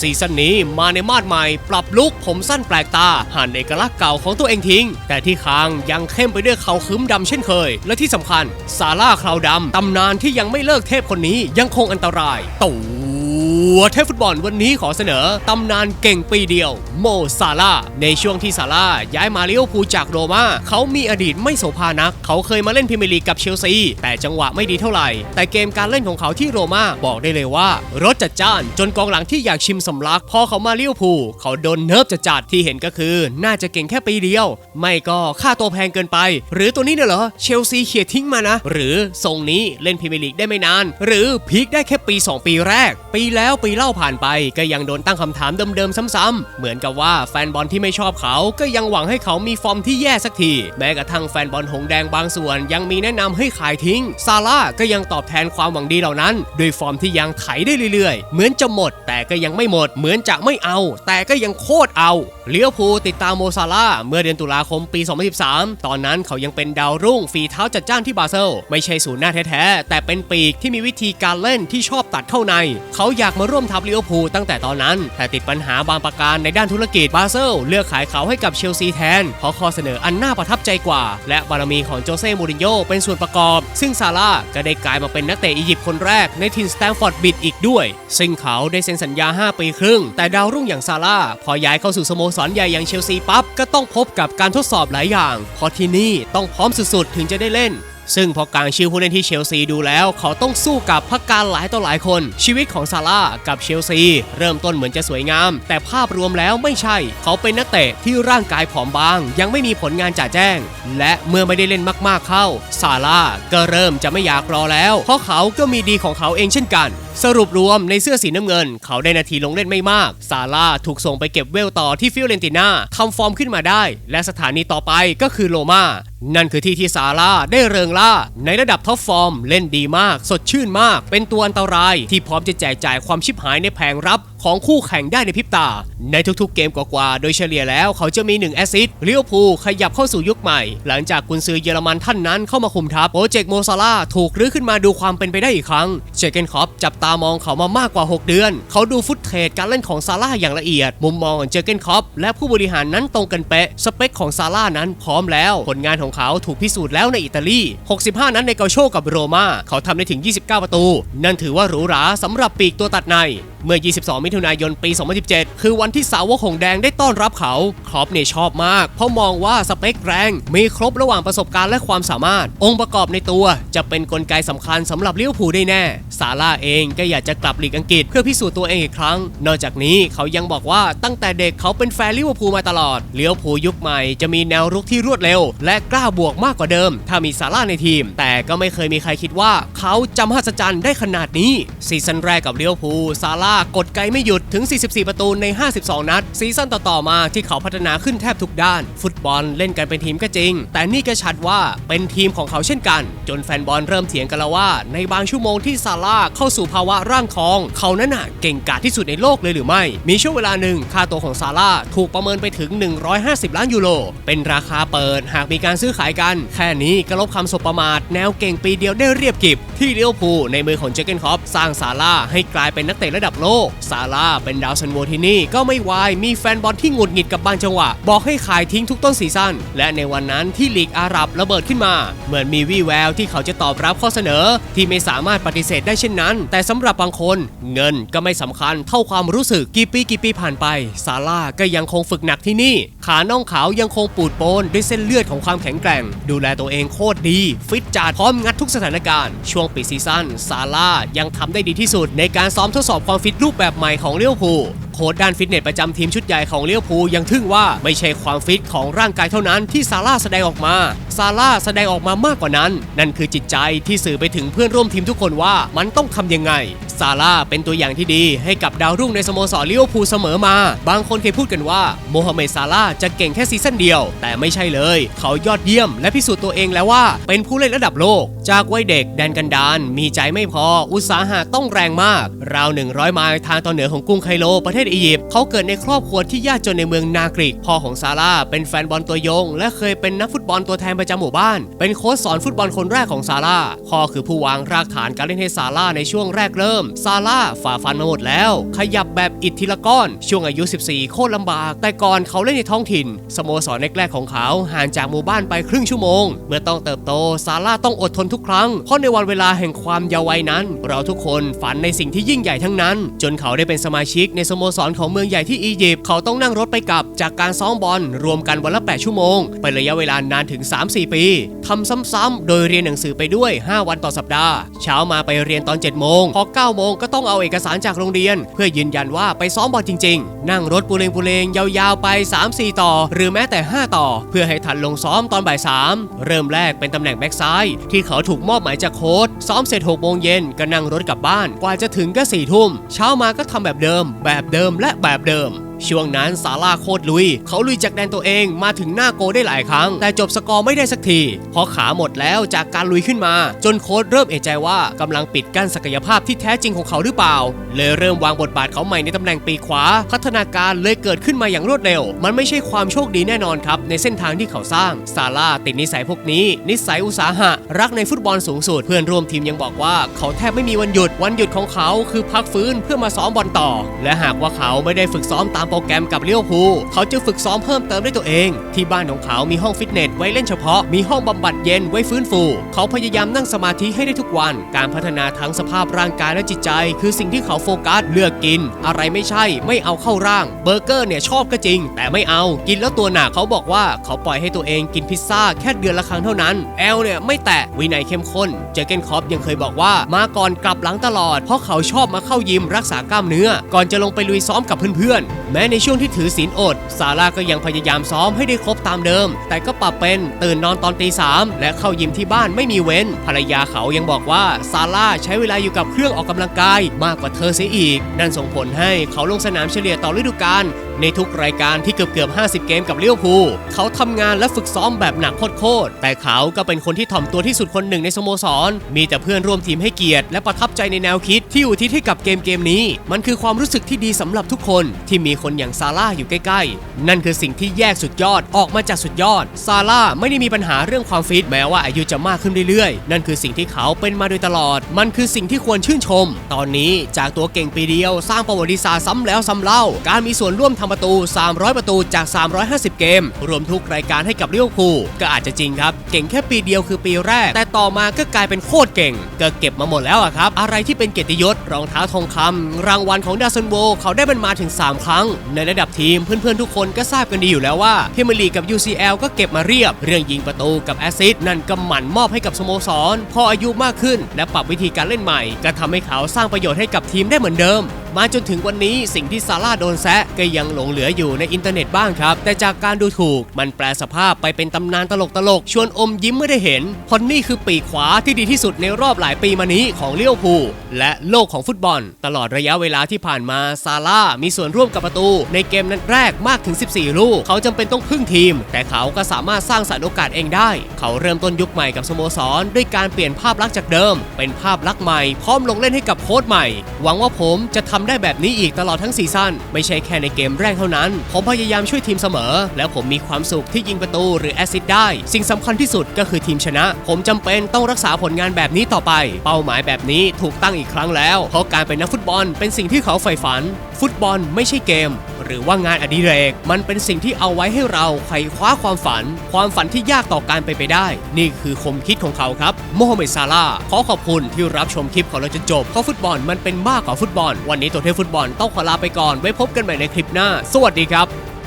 ซีซั่นนี้มาในมาดใหม่ ปรับลุกผมสั้นแปลกตาหันเอกลักษณ์เก่าของตัวเองทิ้ง แต่ที่คางยังเข้มไปด้วยเขาคึ้มดำเช่นเคย และที่สำคัญซาร่าคราวดำตำนานที่ยังไม่เลิกเทพคนนี้ยังคงอันตรายตู่ วเทพฟุตบอลวันนี้ขอเสนอ ตำนานเก่งปีเดียว โมซาลาในช่วงที่ซาร่าย้ายมาเลิเวพูจากโรม่าเขามีอดีตไม่โสภานัก เขาเคยมาเล่นพรีเมียร์ลีกกับเชลซี แต่จังหวะไม่ดีเท่าไหร่ แต่เกมการเล่นของเขาที่โรม่าบอกได้เลยว่า รถจัดจ้านจนกองหลังที่อยากชิมสำลักพอเขามาเลิเวพูเขาโดนเนิร์ฟจัดๆที่เห็นก็คือ น่าจะเก่งแค่ปีเดียว ไม่ก็ค่าตัวแพงเกินไป หรือตัวนี้เนี่ยเหรอเชลซีเขี่ยทิ้งมานะ หรือทรงนี้เล่นพรีเมียร์ลีกได้ไม่นาน หรือพีคได้แค่ปี 2 ปีแรก ปีแล้วแล้วปีเล่าผ่านไปก็ยังโดนตั้งคำถามเดิมๆซ้ำๆ เหมือนกับว่าแฟนบอลที่ไม่ชอบเขาก็ยังหวังให้เขามีฟอร์มที่แย่สักที แม้กระทั่งแฟนบอลหงแดงบางส่วน ยังมีแนะนำให้ขายทิ้ง ซาร่าก็ยังตอบแทนความหวังดีเหล่านั้นด้วยฟอร์มที่ยังไถได้เรื่อยๆ เหมือนจะหมด แต่ก็ยังไม่หมด เหมือนจะไม่เอา แต่ก็ยังโคตรเอาเลี้ยวภูติดตามโมซาร่าเมื่อเดือนตุลาคมปี 2013 ตอนนั้นเขายังเป็นดาวรุ่งฝีเท้าจัดจ้านที่บาเซลไม่ใช่ศูนย์หน้าแท้ๆแต่เป็นปีกที่มีวิธีการเล่นที่ชอบตัดเข้าใน เขาอยากมาร่วมทัพเลี้ยวภูลตั้งแต่ตอนนั้น แต่ติดปัญหาบางประการในด้านธุรกิจบาเซลเลือกขายเขาให้กับเชลซีแทน เพราะข้อเสนออันน่าประทับใจกว่า และบารมีของโจเซ่มูรินโญ่เป็นส่วนประกอบ ซึ่งซาร่าก็ได้กลายมาเป็นนักเตะอียิปต์คนแรกในทีมสแตมฟอร์ดบิดอีกด้วย ซึ่งเขาได้เซ็นสัญญา 5 ปีครึ่ง แต่ดาวรุ่งอย่างซาร่าพอย้ายเข้าสู่สโมสรใหญ่อย่างเชลซีปั๊บก็ต้องพบกับการทดสอบหลายอย่างเพราะที่นี่ต้องพร้อมสุดๆถึงจะได้เล่น ซึ่งพอกลางชื่อผู้เล่นที่เชลซีดูแล้ว เขาต้องสู้กับพักการหลายต่อหลายคน ชีวิตของซาร่ากับเชลซี เริ่มต้นเหมือนจะสวยงาม แต่ภาพรวมแล้วไม่ใช่ เขาเป็นนักเตะที่ร่างกายผอมบาง ยังไม่มีผลงานจ่าแจ้ง และเมื่อไม่ได้เล่นมากๆเข้าซาร่าก็เริ่มจะไม่อยากรอแล้ว เพราะเขาก็มีดีของเขาเองเช่นกันสรุปรวมในเสื้อสีน้ำเงิน เขาได้นาทีลงเล่นไม่มาก ซาร่าถูกส่งไปเก็บเวลต่อที่ฟิโอเรนติน่าทำฟอร์มขึ้นมาได้ และสถานีต่อไปก็คือโลมานั่นคือที่ที่ซาร่าได้เริงล่า ในระดับท็อปฟอร์ม เล่นดีมาก สดชื่นมาก เป็นตัวอันตรายที่พร้อมจะแจกจ่ายความชิบหายในแผงรับของคู่แข่งได้ในพริบตา ในทุกๆเกมกว่าๆโดยเฉลี่ยแล้วเขาจะมี 1 แอซิสต์เลี้ยวภูลขยับเข้าสู่ยุคใหม่ หลังจากกุนซือเยอรมันท่านนั้นเข้ามาคุมทัพโปรเจกต์โมซาร่าถูกรื้อขึ้นมาดูความเป็นไปได้อีกครั้งเจเกนคอปจับตามองเขามามากกว่า 6 เดือน เขาดูฟุตเทรดการเล่นของซาร่าอย่างละเอียด มุมมองของเจเกนคอปและผู้บริหารนั้นตรงกันเป๊ะสเปคของซาร่านั้นพร้อมแล้ว ผลงานของเขาถูกพิสูจน์แล้วในอิตาลี 65 นั้นในเกาโชกับโรม่าเขาทำได้ถึง 29 ประตู นั่นถือว่าหรูหราสำหรับปีกตัวตัดในเมื่อ 22 มิถุนายน ปี 2017 คือวันที่สาวกหงแดงได้ต้อนรับเขา ครอปเนี่ยชอบมาก เพราะมองว่าสเปคแรง มีครบระหว่างประสบการณ์และความสามารถ องค์ประกอบในตัว จะเป็นนกลไกสำคัญสำหรับเลิเวอร์พูลได้แน่ ซาร่าเองก็อยากจะกลับลีกอังกฤษเพื่อพิสูจน์ตัวเองอีกครั้ง นอกจากนี้เขายังบอกว่าตั้งแต่เด็กเขาเป็นแฟนลิเวอร์พูลมาตลอด เลิเวอร์พูลยุคใหม่จะมีแนวรุกที่รวดเร็ว และกล้าบวกมากกว่าเดิม ถ้ามีซาร่าในทีม แต่ก็ไม่เคยมีใครคิดว่า เขาจำหัศจรรย์ได้ขนาดนี้ ซีซั่นแรกกับเลิเวอร์พูลซาร่ากดไกลไม่หยุดถึง 44 ประตูใน 52 นัด ซีซั่นต่อๆมาที่เขาพัฒนาขึ้นแทบทุกด้าน ฟุตบอลเล่นกันเป็นทีมก็จริง แต่นี่ก็ชัดว่าเป็นทีมของเขาเช่นกัน จนแฟนบอลเริ่มเถียงกันแล้วว่า ในบางชั่วโมงที่ซาร่าเข้าสู่ภาวะร่างทอง เขานั้นน่ะเก่งกาจที่สุดในโลกเลยหรือไม่ มีช่วงเวลาหนึ่งค่าตัวของซาร่าถูกประเมินไปถึง 150 ล้านยูโรเป็นราคาเปิดหากมีการซื้อขายกัน แค่นี้ก็ลบคำสบประมาทแนวเก่งปีเดียวได้เรียบกิบที่เลี้ยวภูในมือของเจเกนคอปสร้างซาร่าให้กลายเป็นนักเตะระดับโลก ซาร่าเป็นดาวซันโวที่นี่ก็ไม่วายมีแฟนบอลที่หงุดหงิดกับบางจังหวะ บอกให้ขายทิ้งทุกต้นซีซั่นและในวันนั้นที่ลีกอาหรับระเบิดขึ้นมา เหมือนมีวี่แววที่เขาจะตอบรับข้อเสนอ ที่ไม่สามารถปฏิเสธได้เช่นนั้น แต่สำหรับบางคน เงินก็ไม่สำคัญเท่าความรู้สึกกี่ปีกี่ปีผ่านไป ซาร่าก็ยังคงฝึกหนักที่นี่ ขาน่องขาวยังคงปูดโปนด้วยเส้นเลือดของความแข็งแกร่ง ดูแลตัวเองโคตรดี ฟิตจัดพร้อมงัดทุกสถานการณ์ ช่วงปิดซีซั่นซาร่ายังทำได้ดีที่สุด ในการซ้อมทดสอบความฟิตรูปแบบใหม่ของเลี้ยวภูโค้ชด้านฟิตเนสประจำทีมชุดใหญ่ของเลี้ยวภูยังทึ่งว่าไม่ใช่ความฟิตของร่างกายเท่านั้นที่ซาร่าแสดงออกมา ซาร่าแสดงออกมามากกว่านั้น นั่นคือจิตใจที่สื่อไปถึงเพื่อนร่วมทีมทุกคนว่ามันต้องทำยังไง ซาร่าเป็นตัวอย่างที่ดีให้กับดาวรุ่งในสโมสรลิเวอร์พูลเสมอมา บางคนเคยพูดกันว่าโมฮัมเหม็ดซาร่าจะเก่งแค่ซีซั่นเดียว แต่ไม่ใช่เลย เขายอดเยี่ยมและพิสูจน์ตัวเองแล้วว่า เป็นผู้เล่นระดับโลก จากวัยเด็กแดนกันดาน มีใจไม่พอ อุตสาหะต้องแรงมาก ราว 100 ไมล์ทางตอนเหนือของกรุงไคโรประเทศอียิปต์เขาเกิดในครอบครัวที่ยากจนในเมืองนากริกพ่อของซาร่าเป็นแฟนบอลตัวยง และเคยเป็นนักฟุตบอลตัวแทนประจำหมู่บ้าน เป็นโค้ชสอนฟุตบอลคนแรกของซาร่าพ่อคือผู้วางรากฐานการเล่นให้ซาร่าในช่วงแรกเริ่มซาร่าฝ่าฟันมาหมดแล้ว ขยับแบบอิดทีละก้อน ช่วงอายุ 14 โคตรลำบาก แต่ก่อนเขาเล่นในท้องถิ่น สโมสรแรกๆของเขาห่างจากหมู่บ้านไปครึ่งชั่วโมง เมื่อต้องเติบโตซาร่าต้องอดทนทุกครั้ง เพราะในวันเวลาแห่งความเยาว์วัยนั้น เราทุกคนฝันในสิ่งที่ยิ่งใหญ่ทั้งนั้น จนเขาได้เป็นสมาชิกในสโมสรของเมืองใหญ่ที่อียิปต์เขาต้องนั่งรถไปกลับจากการซ้อมบอลรวมกันวันละ 8 ชั่วโมง เป็นระยะเวลานานถึง 3-4 ปีทำซ้ำๆโดยเรียนหนังสือไปด้วย 5 วันต่อสัปดาห์ เช้ามาไปเรียนตอน 7 โมงพอ9โมงก็ต้องเอาเอกสารจากโรงเรียน เพื่อยืนยันว่าไปซ้อมบอลจริง ๆ นั่งรถปูเลงปูเลงยาวๆไป 3-4 ต่อ หรือแม้แต่ 5 ต่อ เพื่อให้ทันลงซ้อมตอนบ่าย3เริ่มแรกเป็นตำแหน่งแบ็กซ้าย ที่เขาถูกมอบหมายจากโค้ชซ้อมเสร็จ6โมงเย็นก็นั่งรถกลับบ้าน กว่าจะถึงก็4ทุ่มเช้ามาก็ทำแบบเดิม แบบเดิมและแบบเดิม ช่วงนั้นซาร่าโคตรลุย เขาลุยจากแดนตัวเองมาถึงหน้าโกได้หลายครั้ง แต่จบสกอร์ไม่ได้สักทีเพราะขาหมดแล้วจากการลุยขึ้นมา จนโค้ชเริ่มเอะใจว่ากำลังปิดกั้นศักยภาพที่แท้จริงของเขาหรือเปล่า เลยเริ่มวางบทบาทเขาใหม่ในตำแหน่งปีขวา พัฒนาการเลยเกิดขึ้นมาอย่างรวดเร็ว มันไม่ใช่ความโชคดีแน่นอนครับในเส้นทางที่เขาสร้างซาร่าติดนิสัยพวกนี้ นิสัยอุตสาหะ รักในฟุตบอลสูงสุดเพื่อนร่วมทีมยังบอกว่า เขาแทบไม่มีวันหยุดวันหยุดของเขา คือพักฟื้นเพื่อมาซ้อมบอลต่อ และหากว่าเขาไม่ได้ฝึกซ้อมตามโปรแกรมกับเลี้ยวภูเขาจะฝึกซ้อมเพิ่มเติมด้วยตัวเอง ที่บ้านของเขามีห้องฟิตเนสไว้เล่นเฉพาะ มีห้องบำบัดเย็นไว้ฟื้นฟู เขาพยายามนั่งสมาธิให้ได้ทุกวัน การพัฒนาทั้งสภาพร่างกายและจิตใจ คือสิ่งที่เขาโฟกัสเลือกกิน อะไรไม่ใช่ไม่เอาเข้าร่าง เบอร์เกอร์เนี่ยชอบก็จริง แต่ไม่เอากินแล้วตัวหนักเขาบอกว่าเขาปล่อยให้ตัวเองกินพิซซ่าแค่เดือนละครั้งเท่านั้นแอลเนี่ยไม่แตะวินัยเข้มข้นเจอเกนคอปยังเคยบอกว่ามาก่อนกลับหลังตลอด เพราะเขาชอบมาเข้ายิมรักษากล้ามเนื้อ ก่อนจะลงไปลุยซ้อมกับเพื่อนๆแม้ในช่วงที่ถือศีลอด ซาร่าก็ยังพยายามซ้อมให้ได้ครบตามเดิม แต่ก็ปรับเป็นตื่นนอนตอนตีสามและเข้ายิมที่บ้านไม่มีเว้น ภรรยาเขายังบอกว่า ซาร่าใช้เวลาอยู่กับเครื่องออกกำลังกายมากกว่าเธอเสียอีก นั่นส่งผลให้เขาลงสนามเฉลี่ยต่อฤดูกาล ในทุกรายการที่เกือบเกือบ50 เกมกับเลี้ยวภูเขาทำงานและฝึกซ้อมแบบหนักโคตรๆแต่เขาก็เป็นคนที่ถ่อมตัวที่สุดคนหนึ่งในสโมสร มีแต่เพื่อนร่วมทีมให้เกียรติและประทับใจในแนวคิดที่อุทิศให้กับเกมเกมนี้ มันคือความรู้สึกที่ดีสำหรับทุกคนที่มีคนอย่างซาร่าอยู่ใกล้ๆ นั่นคือสิ่งที่แยกสุดยอดออกมาจากสุดยอด ซาร่าไม่ได้มีปัญหาเรื่องความฟิตแม้ว่าอายุจะมากขึ้นเรื่อยๆ นั่นคือสิ่งที่เขาเป็นมาโดยตลอด มันคือสิ่งที่ควรชื่นชม ตอนนี้จากตัวเก่งปีเดียวสร้างประวัติศาสตร์ซ้ำแล้วซ้ำเล่า การมีส่วนร่วมทำประตู 300 ประตูจาก 350 เกม รวมทุกรายการให้กับลิเวอร์พูลก็อาจจะจริงครับ เก่งแค่ปีเดียวคือปีแรก แต่ต่อมาก็กลายเป็นโคตรเก่งก็เก็บมาหมดแล้วอะครับ อะไรที่เป็นเกียรติยศรองเท้าทองคำรางวัลของดาซันโวเขาได้มันมาถึง 3 ครั้ง ในระดับทีมเพื่อนๆทุกคนก็ทราบกันดีอยู่แล้วว่าพรีเมียร์ลีกกับ UCL ก็เก็บมาเรียบ เรื่องยิงประตูกับแอสซิสต์นั่นก็หมั่นมอบให้กับสโมสร พออายุมากขึ้น และปรับวิธีการเล่นใหม่ ก็ทำให้เขาสร้างประโยชน์ให้กับทีมได้เหมือนเดิม มาจนถึงวันนี้สิ่งที่ซาร่าโดนแซะก็ยังหลงเหลืออยู่ในอินเทอร์เน็ตบ้างครับ แต่จากการดูถูกมันแปลสภาพไปเป็นตำนานตลกตลกๆชวนอมยิ้มเมื่อได้เห็นพราะนี่คือปีกขวาที่ดีที่สุดในรอบหลายปีมานี้ของเลี้ยวภูและโลกของฟุตบอล ตลอดระยะเวลาที่ผ่านมาซาร่ามีส่วนร่วมกับประตู ในเกมนัดแรกมากถึง 14 ลูก เขาจำเป็นต้องพึ่งทีม แต่เขาก็สามารถสร้างสรรค์โอกาสเองได้ เขาเริ่มต้นยุคใหม่กับสโมสร ด้วยการเปลี่ยนภาพลักษณ์จากเดิม เป็นภาพลักษณ์ใหม่พร้อมลงเล่นให้กับโค้ชใหม่ หวังว่าผมจะททำได้แบบนี้อีกตลอดทั้งซีซั่นไม่ใช่แค่ในเกมแรกเท่านั้น ผมพยายามช่วยทีมเสมอ แล้วผมมีความสุขที่ยิงประตูหรือแอซิสต์ได้ สิ่งสำคัญที่สุดก็คือทีมชนะ ผมจำเป็นต้องรักษาผลงานแบบนี้ต่อไป เป้าหมายแบบนี้ถูกตั้งอีกครั้งแล้วเพราะการเป็นนักฟุตบอลเป็นสิ่งที่เขาใฝ่ฝัน ฟุตบอลไม่ใช่เกม หรือว่างานอดิเรก มันเป็นสิ่งที่เอาไว้ให้เราไขว่คว้าความฝัน ความฝันที่ยากต่อการไปไปได้ นี่คือคมคิดของเขาครับโมฮัมเหม็ดซาลาขอขอบคุณที่รับชมคลิปของเราจนจบเพราะฟุตบอลมันเป็นมากกว่าฟุตบอล วันนี้ตัวเทพฟุตบอลต้องขอลาไปก่อนไว้พบกันใหม่ในคลิปหน้า สวัสดีครับ